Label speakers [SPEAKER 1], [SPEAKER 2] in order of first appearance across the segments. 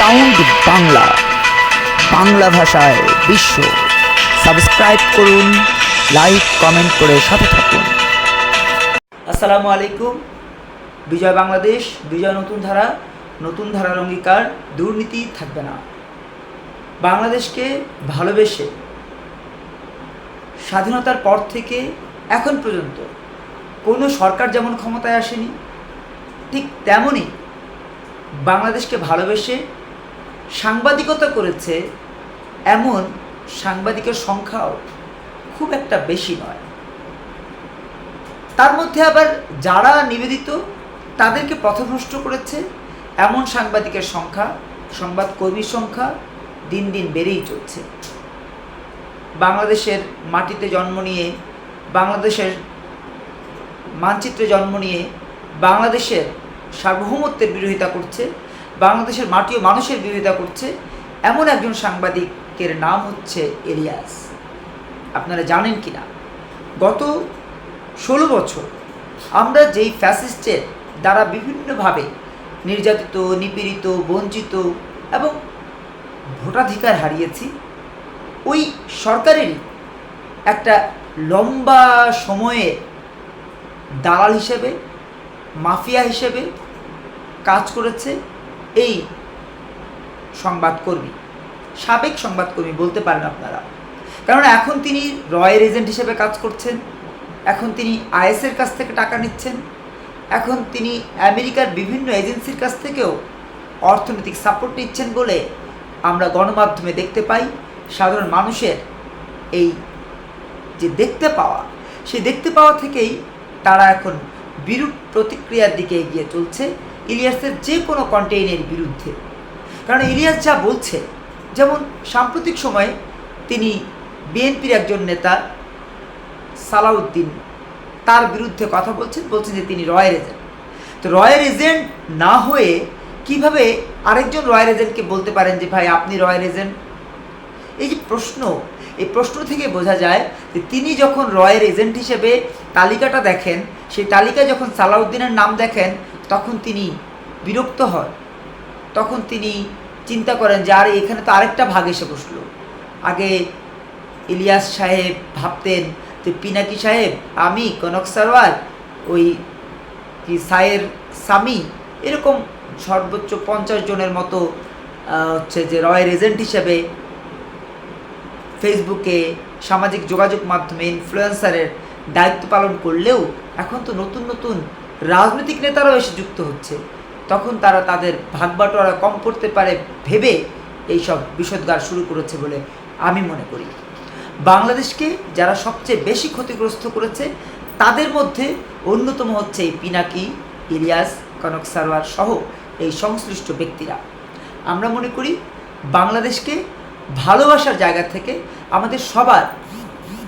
[SPEAKER 1] Sound Bangla Bangla ভাষায় বিশ্ব. Subscribe করুন লাইক কমেন্ট করে সাথে থাকুন। আসসালামু আলাইকুম। বিজয় বাংলাদেশ, বিজয় নতুন ধারা, নতুন ধারার অঙ্গীকার, দুর্নীতি থাকবে না। বাংলাদেশকে ভালোবেসে, স্বাধীনতার পর থেকে এখন পর্যন্ত কোনো সরকার যেমন ক্ষমতায় আসেনি, ঠিক তেমনই বাংলাদেশকে ভালোবেসে সাংবাদিকতা করেছে, এমন সাংবাদিকের সংখ্যাও খুব একটা বেশি নয়। তার মধ্যে আবার যারা নিবেদিত, তাদেরকে পথভ্রষ্ট করেছে এমন সাংবাদিকের সংখ্যা সংবাদকর্মীর সংখ্যা দিন দিন বেড়েই চলছে। বাংলাদেশের মাটিতে জন্ম নিয়ে, বাংলাদেশের মানচিত্রে জন্ম নিয়ে বাংলাদেশের সার্বভৌমত্বের বিরোধিতা করছে বাংলাদেশের মাটি ও মানুষের বিরোধিতা করছে, এমন একজন সাংবাদিকের নাম হচ্ছে এলিয়াস। আপনারা জানেন কি না গত ষোলো বছর আমরা যেই ফ্যাসিস্টের দ্বারা বিভিন্নভাবে নির্যাতিত, নিপীড়িত, বঞ্চিত এবং ভোটাধিকার হারিয়েছি, ওই সরকারেরই একটা লম্বা সময়ে দালাল হিসেবে, মাফিয়া হিসেবে কাজ করেছে এই সংবাদকর্মী সাবেক সংবাদকর্মী বলতে পারেন আপনারা। কারণ এখন তিনি রয়ের এজেন্ট হিসেবে কাজ করছেন, এখন তিনি আইএসের কাছ থেকে টাকা নিচ্ছেন, এখন তিনি আমেরিকার বিভিন্ন এজেন্সির কাছ থেকেও অর্থনৈতিক সাপোর্ট নিচ্ছেন বলে আমরা গণমাধ্যমে দেখতে পাই। সাধারণ মানুষের এই যে দেখতে পাওয়া, সেই দেখতে পাওয়া থেকেই তারা এখন বিরূপ প্রতিক্রিয়ার দিকে এগিয়ে চলছে ইলিয়াসের যে কোনো কন্টেইনের বিরুদ্ধে। কারণ ইলিয়াস যা বলছে, যেমন সাম্প্রতিক সময়ে তিনি বিএনপির একজন নেতা সালাউদ্দিন, তার বিরুদ্ধে কথা বলছেন বলছেন যে তিনি রয়ের এজেন্ট। তো রয়ের এজেন্ট না হয়ে কীভাবে আরেকজন রয়ের এজেন্টকে বলতে পারেন যে, ভাই, আপনি রয়ের এজেন্ট? এই যে প্রশ্ন এই প্রশ্ন থেকে বোঝা যায় যে তিনি যখন রয়ের এজেন্ট হিসেবে তালিকাটা দেখেন, সেই তালিকায় যখন সালাউদ্দিনের নাম দেখেন, তখন তিনি বিরক্ত হন। তখন তিনি চিন্তা করেন যে, আর, এখানে তো আরেকটা ভাগ এসে বসল। আগে ইলিয়াস সাহেব ভাবতেন যে, পিনাকি সাহেব, আমি, কনক সারওয়াল ওই কি সায়ের সামি এরকম সর্বোচ্চ পঞ্চাশ জনের মতো হচ্ছে যে রয়ের এজেন্ট হিসেবে ফেসবুকে সামাজিক যোগাযোগ মাধ্যমে ইনফ্লুয়েন্সারের দায়িত্ব পালন করলেও এখন তো নতুন নতুন রাজনৈতিক নেতারাও এসে যুক্ত হচ্ছে। তখন তারা তাদের ভাগবাটোয়ারা কম করতে পারে ভেবে এইসব বিষোদ্গার শুরু করেছে বলে আমি মনে করি। বাংলাদেশকে যারা সবচেয়ে বেশি ক্ষতিগ্রস্ত করেছে, তাদের মধ্যে অন্যতম হচ্ছে এই পিনাকি, ইলিয়াস, কনক সারোয়ার সহ এই সংশ্লিষ্ট ব্যক্তিরা। আমরা মনে করি বাংলাদেশকে ভালোবাসার জায়গা থেকে আমাদের সবার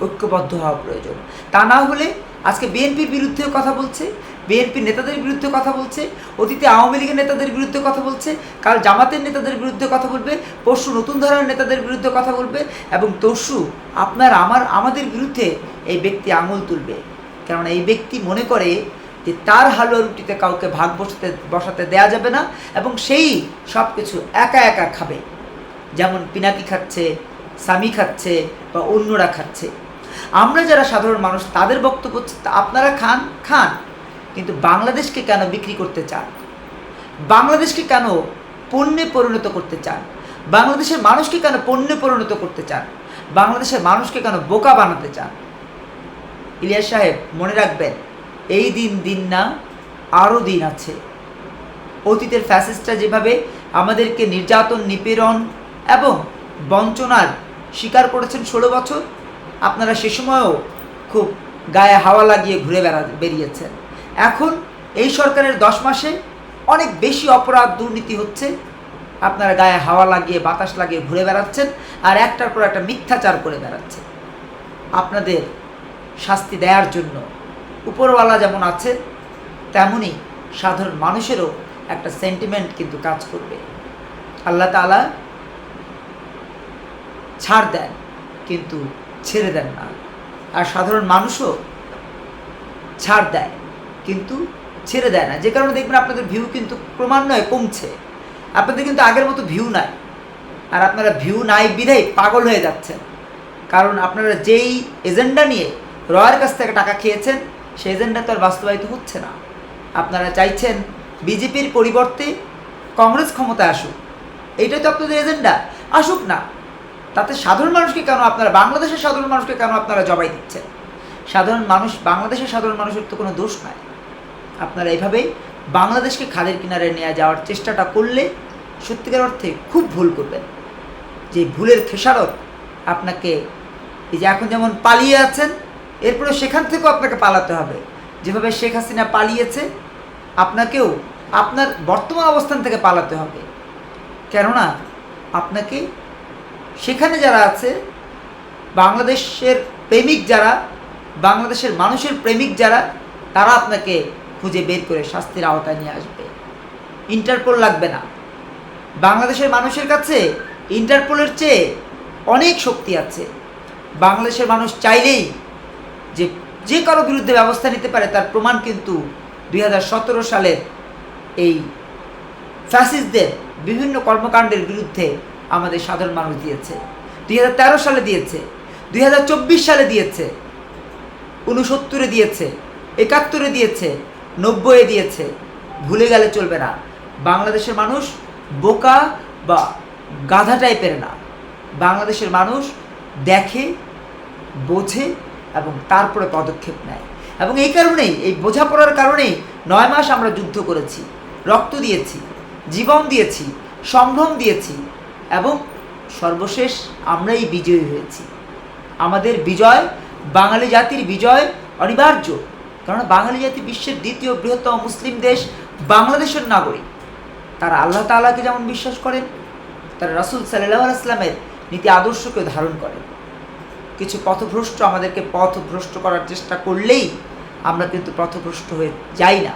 [SPEAKER 1] ঐক্যবদ্ধ হওয়া প্রয়োজন। তা না হলে আজকে বিএনপির বিরুদ্ধেও কথা বলছে বিএনপির নেতাদের বিরুদ্ধে কথা বলছে, অতীতে আওয়ামী লীগের নেতাদের বিরুদ্ধে কথা বলছে, কাল জামাতের নেতাদের বিরুদ্ধে কথা বলবে, পরশু নতুন ধরনের নেতাদের বিরুদ্ধে কথা বলবে এবং তরশু আপনার, আমার, আমাদের বিরুদ্ধে এই ব্যক্তি আঙুল তুলবে। কেননা এই ব্যক্তি মনে করে যে তার হালুয়া রুটিতে কাউকে ভাগ বসাতে বসাতে দেয়া যাবে না এবং সেই সব কিছু একা একা খাবে। যেমন পিনাকি খাচ্ছে সামি খাচ্ছে বা অন্যরা খাচ্ছে। আমরা যারা সাধারণ মানুষ, তাদের বক্তব্য আপনারা খান? খান। কিন্তু বাংলাদেশকে কেন বিক্রি করতে চান? বাংলাদেশকে কেন পণ্যে পরিণত করতে চান? বাংলাদেশের মানুষকে কেন পণ্যে পরিণত করতে চান? বাংলাদেশের মানুষকে কেন বোকা বানাতে চান? ইলিয়াস সাহেব, মনে রাখবেন, এই দিন দিন না আরও দিন আছে। অতীতের ফ্যাসিস্টরা যেভাবে আমাদেরকে নির্যাতন, নিপীড়ন এবং বঞ্চনার শিকার করেছেন ষোলো বছর। আপনারা সে সময়ও খুব গায়ে হাওয়া লাগিয়ে ঘুরে বেড়া, বেরিয়েছেন। এখন এই সরকারের দশ মাসে অনেক বেশি অপরাধ দুর্নীতি হচ্ছে। আপনারা গায়ে হাওয়া লাগিয়ে, বাতাস লাগিয়ে ঘুরে বেড়াচ্ছেন আর একটার পর একটা মিথ্যাচার করে বেড়াচ্ছেন। আপনাদের শাস্তি দেওয়ার জন্য উপরওয়ালা যেমন আছে তেমনই সাধারণ মানুষেরও একটা সেন্টিমেন্ট কিন্তু কাজ করবে। আল্লাহ তালা ছাড় দেন, কিন্তু ছেড়ে দেন না। আর সাধারণ মানুষও ছাড় দেয়, কিন্তু ছেড়ে দেয় না। যে কারণে দেখবেন আপনাদের ভিউ কিন্তু ক্রমান্বয়ে কমছে। আপনাদের কিন্তু আগের মতো ভিউ নাই। আর আপনারা ভিউ নাই বিধাই পাগল হয়ে যাচ্ছেন। কারণ আপনারা যেই এজেন্ডা নিয়ে রয়ের কাছ থেকে টাকা খেয়েছেন, সেই এজেন্ডা তো আর বাস্তবায়িত হচ্ছে না। আপনারা চাইছেন বিজেপির পরিবর্তে কংগ্রেস ক্ষমতায় আসুক। এইটাই তো আপনাদের এজেন্ডা আসুক না। তাতে সাধারণ মানুষকে কেন আপনারা, বাংলাদেশের সাধারণ মানুষকে কেন আপনারা জবাই দিচ্ছেন? সাধারণ মানুষ, বাংলাদেশের সাধারণ মানুষের তো কোনো দোষ নাই। আপনারা এইভাবেই বাংলাদেশকে খাদের কিনারে নিয়ে যাওয়ার চেষ্টাটা করলে সত্যিকার অর্থে খুব ভুল করবেন। যে ভুলের খেসারত আপনাকে, এই যে এখন যেমন পালিয়ে আছেন এরপরে সেখান থেকেও আপনাকে পালাতে হবে। যেভাবে শেখ হাসিনা পালিয়েছে, আপনাকেও আপনার বর্তমান অবস্থান থেকে পালাতে হবে। কেননা, আপনাকে সেখানে যারা আছে, বাংলাদেশের প্রেমিক যারা, বাংলাদেশের মানুষের প্রেমিক যারা, তারা আপনাকে খুঁজে বের করে শাস্তির আওতায় নিয়ে আসবে। ইন্টারপোল লাগবে না। বাংলাদেশের মানুষের কাছে ইন্টারপোলের চেয়ে অনেক শক্তি আছে। বাংলাদেশের মানুষ চাইলেই যে যে কারও বিরুদ্ধে ব্যবস্থা নিতে পারে, তার প্রমাণ কিন্তু দুই হাজার সতেরো সালের এই ফ্যাসিস্টদের বিভিন্ন কর্মকাণ্ডের বিরুদ্ধে আমাদের সাধারণ মানুষ দিয়েছে। দুই হাজার তেরো সালে দিয়েছে। দুই হাজার চব্বিশ সালে দিয়েছে। উনসত্তরে দিয়েছে। একাত্তরে দিয়েছে। নব্বইয়ে দিয়েছে। ভুলে গেলে চলবে না। বাংলাদেশের মানুষ বোকা বা গাধা টাইপের না। বাংলাদেশের মানুষ দেখে, বোঝে এবং তারপরে পদক্ষেপ নেয়। এবং এই কারণেই, এই বোঝাপড়ার কারণেই নয় মাস আমরা যুদ্ধ করেছি। রক্ত দিয়েছি, জীবন দিয়েছি, সম্ভ্রম দিয়েছি এবং সর্বশেষ আমরাই বিজয়ী হয়েছি। আমাদের বিজয়, বাঙালি জাতির বিজয় অনিবার্য। কারণ বাঙালি জাতি বিশ্বের দ্বিতীয় বৃহত্তম মুসলিম দেশ বাংলাদেশের নাগরিক। তারা আল্লাহ তাআলাকে যেমন বিশ্বাস করেন, তারা রাসুল সাল্লাহ আসলামের নীতি আদর্শকে ধারণ করেন। কিছু পথভ্রষ্ট আমাদেরকে পথভ্রষ্ট করার চেষ্টা করলেই আমরা কিন্তু পথভ্রষ্ট হয়ে যাই না।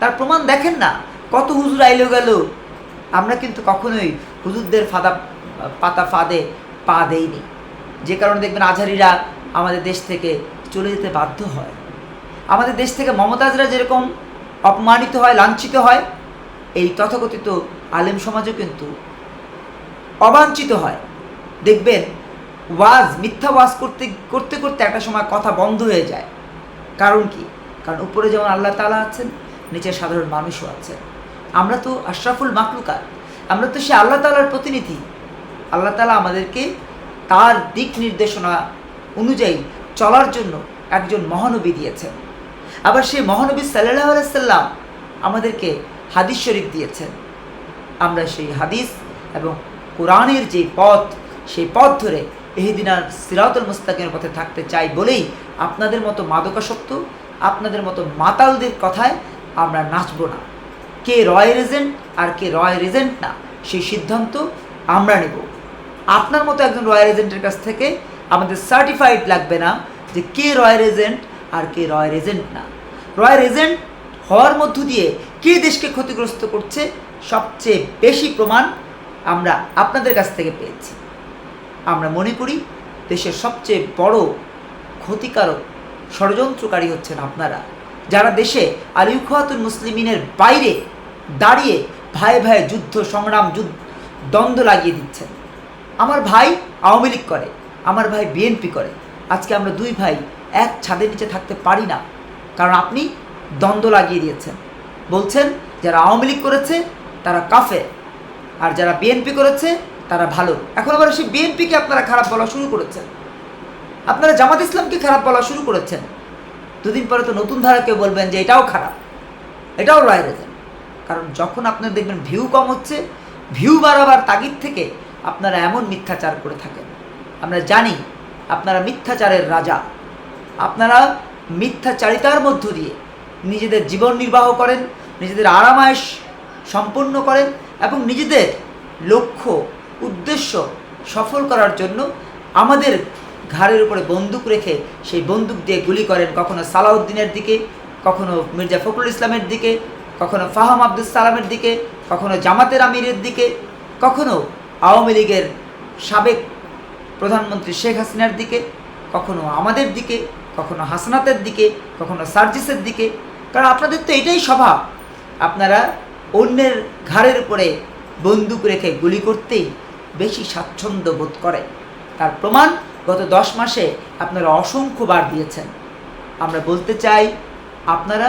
[SPEAKER 1] তার প্রমাণ দেখেন না, কত হুজুর আইলো গেল। আমরা কিন্তু কখনোই হুজুরদের ফাদা, পাতা ফাঁদে পা দেয়নি যে কারণে দেখবেন আজহারিরা আমাদের দেশ থেকে চলে যেতে বাধ্য হয়। আমাদের দেশ থেকে মমতাজরা যেরকম অপমানিত হয়, লাঞ্ছিত হয়, এই তথাকথিত আলেম সমাজও কিন্তু অবাঞ্ছিত হয়। দেখবেন ওয়াজ, মিথ্যা ওয়াজ করতে করতে করতে একটা সময় কথা বন্ধ হয়ে যায়। কারণ কি? কারণ উপরে যেমন আল্লাহ তালা আছেন, নিচে সাধারণ মানুষও আছেন। আমরা তো আশরাফুল মাকলুকাত আমরা তো সে আল্লাহ তালার প্রতিনিধি। আল্লাহ তালা আমাদেরকে তার দিক নির্দেশনা অনুযায়ী চলার জন্য একজন মহানবী দিয়েছেন। আবার সেই মহানবী সাল্লাহ আলাইসাল্লাম আমাদেরকে হাদিস শরীফ দিয়েছেন। আমরা সেই হাদিস এবং কোরআনের যে পথ, সেই পথ ধরে এহিদিনার সিরাতুল মুস্তাকিমের পথে থাকতে চাই বলেই আপনাদের মতো মাদকাসক্ত, আপনাদের মতো মাতালদের কথায় আমরা নাচব না। কে রয় রেজেন্ট আর কে রয় রেজেন্ট না, সেই সিদ্ধান্ত আমরা নেব। আপনার মতো একজন রয়্যাল এজেন্টের কাছ থেকে আমাদের সার্টিফাইড লাগবে না যে কে রয়্যাল এজেন্ট আর কে রয়্যাল এজেন্ট না। রয়্যাল এজেন্ট হওয়ার মধ্য দিয়ে কে দেশকে ক্ষতিগ্রস্ত করছে সবচেয়ে বেশি প্রমাণ আমরা আপনাদের কাছ থেকে পেয়েছি। আমরা মনে করি দেশের সবচেয়ে বড় ক্ষতিকারক ষড়যন্ত্রকারী হচ্ছেন আপনারা। যারা দেশে আলিউখাতুল মুসলিমিনের বাইরে দাঁড়িয়ে ভাই ভাই যুদ্ধ, সংগ্রাম, যুদ্ধ, দ্বন্দ্ব লাগিয়ে দিচ্ছেন। আমার ভাই আওয়ামী লীগ করে, আমার ভাই বিএনপি করে। আজকে আমরা দুই ভাই এক ছাদের নিচে থাকতে পারি না, কারণ আপনি দ্বন্দ্ব লাগিয়ে দিয়েছেন। বলছেন, যারা আওয়ামী লীগ করেছে, তারা কাফে আর যারা বিএনপি করেছে, তারা ভালো। এখন আবার সেই বিএনপিকে আপনারা খারাপ বলা শুরু করেছেন। আপনারা জামাত ইসলামকে খারাপ বলা শুরু করেছেন। দুদিন পরে তো নতুন ধারা কেউ বলবেন যে এটাও খারাপ, এটাও রয় রেজেন কারণ যখন আপনার দেখবেন ভিউ কম হচ্ছে ভিউ বাড়াবার তাগিদ থেকে আপনারা এমন মিথ্যাচার করে থাকেন। আমরা জানি আপনারা মিথ্যাচারের রাজা। আপনারা মিথ্যাচারিতার মধ্য দিয়ে নিজেদের জীবন নির্বাহ করেন, নিজেদের আরামায়েশ সম্পন্ন করেন এবং নিজেদের লক্ষ্য, উদ্দেশ্য সফল করার জন্য আমাদের ঘাড়ের উপরে বন্দুক রেখে সেই বন্দুক দিয়ে গুলি করেন কখনো সালাউদ্দিনের দিকে, কখনো মির্জা ফখরুল ইসলামের দিকে কখনো ফাহাম আব্দুল সালামের দিকে, কখনো জামাতের আমিরের দিকে, কখনো আওয়ামী লীগের সাবেক প্রধানমন্ত্রী শেখ হাসিনার দিকে, কখনো আমাদের দিকে, কখনো হাসনাতের দিকে, কখনো সার্জিসের দিকে। কারণ আপনাদের তো এটাই স্বভাব। আপনারা অন্যের ঘাড়ের উপরে বন্দুক রেখে গুলি করতেই বেশি স্বাচ্ছন্দ্য বোধ করে তার প্রমাণ গত দশ মাসে আপনারা অসংখ্যবার দিয়েছেন। আমরা বলতে চাই, আপনারা